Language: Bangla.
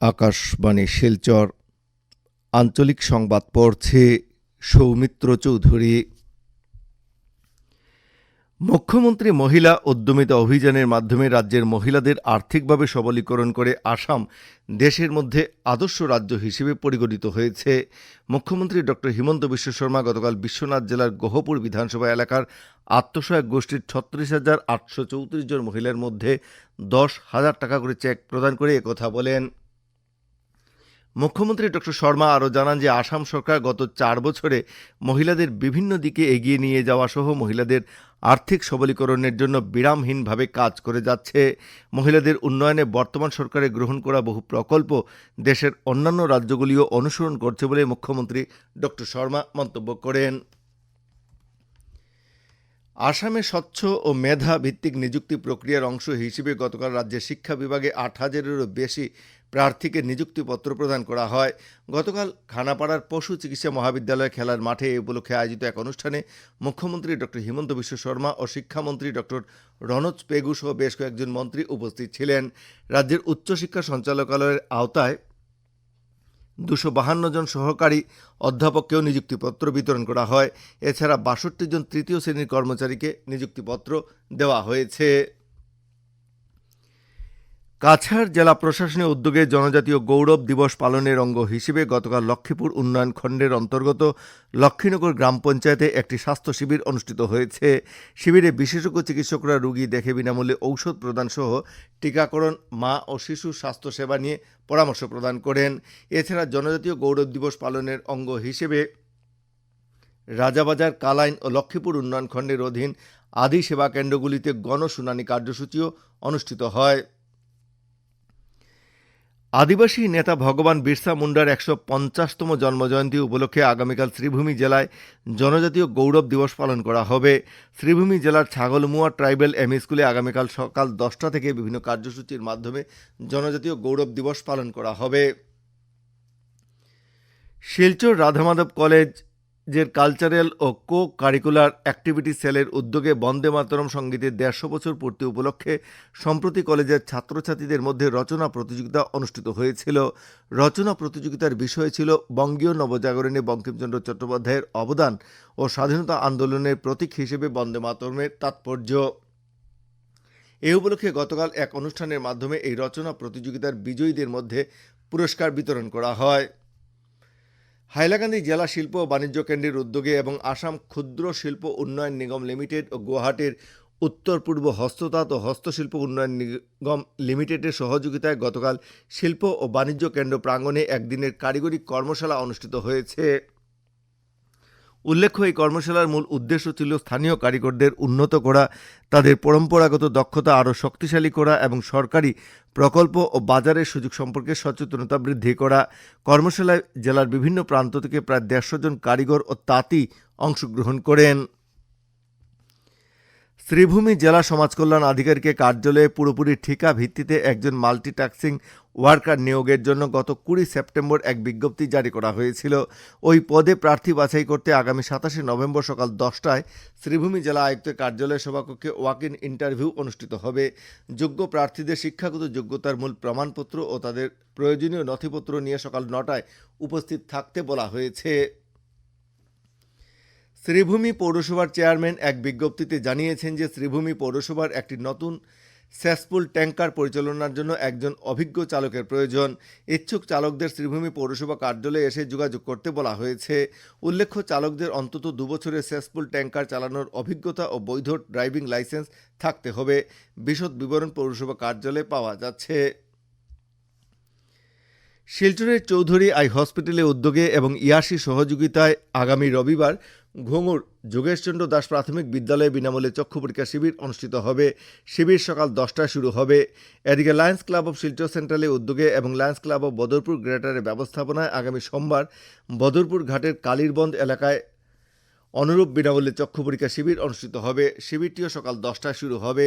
আকাশবাণী শিলচর। আঞ্চলিক সংবাদ পড়ছে সৌমিত্র চৌধুরী। মুখ্যমন্ত্রী মহিলা উদ্যমিতা অভিযানের মাধ্যমে রাজ্যের মহিলাদের আর্থিকভাবে সবলীকরণ করে আসাম দেশের মধ্যে আদর্শ রাজ্য হিসেবে পরিগণিত হয়েছে। মুখ্যমন্ত্রী ডক্টর হিমন্ত বিশ্ব শর্মা গতকাল বিশ্বনাথ জেলার গহপুর বিধানসভা এলাকার আত্মসহায়ক গোষ্ঠীর ছত্রিশ হাজার আটশো চৌত্রিশ জন মহিলার মধ্যে দশ হাজার টাকা করে চেক প্রদান করে একথা বলেন। মুখ্যমন্ত্রী ডক্টর শর্মা আরও জানান যে আসাম সরকার গত চার বছরে মহিলাদের বিভিন্ন দিকে এগিয়ে নিয়ে যাওয়া সহ মহিলাদের আর্থিক সবলীকরণের জন্য বিরামহীনভাবে কাজ করে যাচ্ছে। মহিলাদের উন্নয়নে বর্তমান সরকারের গ্রহণ করা বহু প্রকল্প দেশের অন্যান্য রাজ্যগুলিও অনুসরণ করছে বলে মুখ্যমন্ত্রী ডক্টর শর্মা মন্তব্য করেন। আসামে স্বচ্ছ ও মেধা ভিত্তিক নিযুক্তি প্রক্রিয়ার অংশ হিসেবে গতকাল রাজ্যের শিক্ষা বিভাগে আট হাজারেরও বেশি প্রার্থীকে নিযুক্তিপত্র প্রদান করা হয়। গতকাল খানাপাড়ার পশু চিকিৎসা মহাবিদ্যালয় খেলার মাঠে এই উপলক্ষে আয়োজিত এক অনুষ্ঠানে মুখ্যমন্ত্রী ডক্টর হিমন্ত বিশ্ব শর্মা ও শিক্ষামন্ত্রী ডক্টর রনজ পেগু সহ বেশ কয়েকজন মন্ত্রী উপস্থিত ছিলেন। রাজ্যের উচ্চশিক্ষা সঞ্চালকালয়ের আওতায় দুশো বাহান্ন জন সহকারী অধ্যাপককেও নিযুক্তিপত্র বিতরণ করা হয়। এছাড়া বাষট্টি জন তৃতীয় শ্রেণির কর্মচারীকে নিযুক্তিপত্র দেওয়া হয়েছে। কাছাড় জেলা প্রশাসনের উদ্যোগে জনজাতীয় গৌরব দিবস পালনের অঙ্গ হিসেবে গতকাল লক্ষ্মীপুর উন্নয়ন খণ্ডের অন্তর্গত লক্ষ্মীনগর গ্রাম পঞ্চায়েতে একটি স্বাস্থ্য শিবির অনুষ্ঠিত হয়েছে। শিবিরে বিশেষজ্ঞ চিকিৎসকরা রোগী দেখে বিনামূল্যে ঔষধ প্রদান সহ টিকাকরণ মা ও শিশু স্বাস্থ্যসেবা নিয়ে পরামর্শ প্রদান করেন। এছাড়া জনজাতীয় গৌরব দিবস পালনের অঙ্গ হিসেবে রাজাবাজার, কালাইন ও লক্ষ্মীপুর উন্নয়ন খণ্ডের অধীন আদি সেবা কেন্দ্রগুলিতে গণশুনানি কার্যসূচিও অনুষ্ঠিত হয়। আদিবাসী নেতা ভগবান বিরসা মুন্ডার একশো পঞ্চাশতম জন্মজয়ন্তী উপলক্ষে আগামীকাল শ্রীভূমি জেলায় জনজাতীয় গৌরব দিবস পালন করা হবে। শ্রীভূমি জেলার ছাগলমুয়া ট্রাইবেল এম স্কুলে আগামীকাল সকাল দশটা থেকে বিভিন্ন কার্যসূচির মাধ্যমে জনজাতীয় গৌরব দিবস পালন করা হবে। শিলচর রাধামাধব কলেজ যে কালচারাল ও কো কারিকুলার অ্যাক্টিভিটি সেলের উদ্যোগে বন্দে মাতরম সঙ্গীতের দেড়শো বছর পূর্তি উপলক্ষে সম্প্রতি কলেজের ছাত্রছাত্রীদের মধ্যে রচনা প্রতিযোগিতা অনুষ্ঠিত হয়েছিল। রচনা প্রতিযোগিতার বিষয় ছিল বঙ্গীয় নবজাগরণে বঙ্কিমচন্দ্র চট্টোপাধ্যায়ের অবদান ও স্বাধীনতা আন্দোলনের প্রতীক হিসেবে বন্দে মাতরমের তাৎপর্য। এ উপলক্ষে গতকাল এক অনুষ্ঠানের মাধ্যমে এই রচনা প্রতিযোগিতার বিজয়ীদের মধ্যে পুরস্কার বিতরণ করা হয়। হাইলাকান্দি জেলা শিল্প ও বাণিজ্য কেন্দ্রের উদ্যোগে এবং আসাম ক্ষুদ্র শিল্প উন্নয়ন নিগম লিমিটেড ও গুয়াহাটির উত্তর পূর্ব হস্ততাঁত ও হস্তশিল্প উন্নয়ন নিগম লিমিটেডের সহযোগিতায় গতকাল শিল্প ও বাণিজ্য কেন্দ্র প্রাঙ্গণে একদিনের কারিগরি কর্মশালা অনুষ্ঠিত হয়েছে। উল্লেখ্য, এই কর্মশালার মূল উদ্দেশ্য ছিল স্থানীয় কারিগরদের উন্নত করা, তাদের পরম্পরাগত দক্ষতা আরও শক্তিশালী করা এবং সরকারি প্রকল্প ও বাজারের সুযোগ সম্পর্কে সচেতনতা বৃদ্ধি করা। কর্মশালায় জেলার বিভিন্ন প্রান্ত থেকে প্রায় দেড়শো জন কারিগর ও তাঁতি অংশগ্রহণ করেন। শ্রীভূমি জেলা সমাজ কল্যাণ আধিকারিকের কার্যালয়ে পুরোপুরি ঠিকা ভিত্তিতে একজন মাল্টিটাস্কিং ওয়ার্কার নিয়োগের জন্য গত কুড়ি সেপ্টেম্বর এক বিজ্ঞপ্তি জারি করা হয়েছিল। ওই পদে প্রার্থী বাছাই করতে আগামী সাতাশে নভেম্বর সকাল দশটায় শ্রীভূমি জেলা আয়ুক্তের কার্যালয় সভাকক্ষে ওয়াক ইন ইন্টারভিউ অনুষ্ঠিত হবে। যোগ্য প্রার্থীদের শিক্ষাগত যোগ্যতার মূল প্রমাণপত্র ও তাদের প্রয়োজনীয় নথিপত্র নিয়ে সকাল নটায় উপস্থিত থাকতে বলা হয়েছে। শ্রীভূমি পৌরসভার চেয়ারম্যান এক বিজ্ঞপ্তিতে জানিয়েছেন যে শ্রীভূমি পৌরসভার একটি নতুন স্যাসপুল ট্যাঙ্কার পরিচালনার জন্য একজন অভিজ্ঞ চালকের প্রয়োজন। ইচ্ছুক চালকদের শ্রীভূমি পৌরসভা কার্যালয়ে এসে যোগাযোগ করতে বলা হয়েছে। উল্লেখ্য, চালকদের অন্তত দুবছরের স্যাসপুল ট্যাঙ্কার চালানোর অভিজ্ঞতা ও বৈধ ড্রাইভিং লাইসেন্স থাকতে হবে। বিশদ বিবরণ পৌরসভা কার্যালয়ে পাওয়া যাচ্ছে। শিলচরের চৌধুরী আই হসপিটালে উদ্যোগে এবং ইয়াসি সহযোগিতায় আগামী রবিবার ঘুঙুর যোগেশচন্দ্র দাস প্রাথমিক বিদ্যালয়ে বিনামূল্যে চক্ষু পরীক্ষা শিবির অনুষ্ঠিত হবে। শিবির সকাল দশটায় শুরু হবে। এদিকে লায়ন্স ক্লাব অফ শিলচর সেন্ট্রালের উদ্যোগে এবং লায়ন্স ক্লাব অফ বদরপুর গ্রেটারের ব্যবস্থাপনায় আগামী সোমবার বদরপুর ঘাটের কালিরবন্দ এলাকায় অনুরূপ বিনামূল্যে চক্ষু পরীক্ষা শিবির অনুষ্ঠিত হবে। শিবিরটিও সকাল দশটায় শুরু হবে।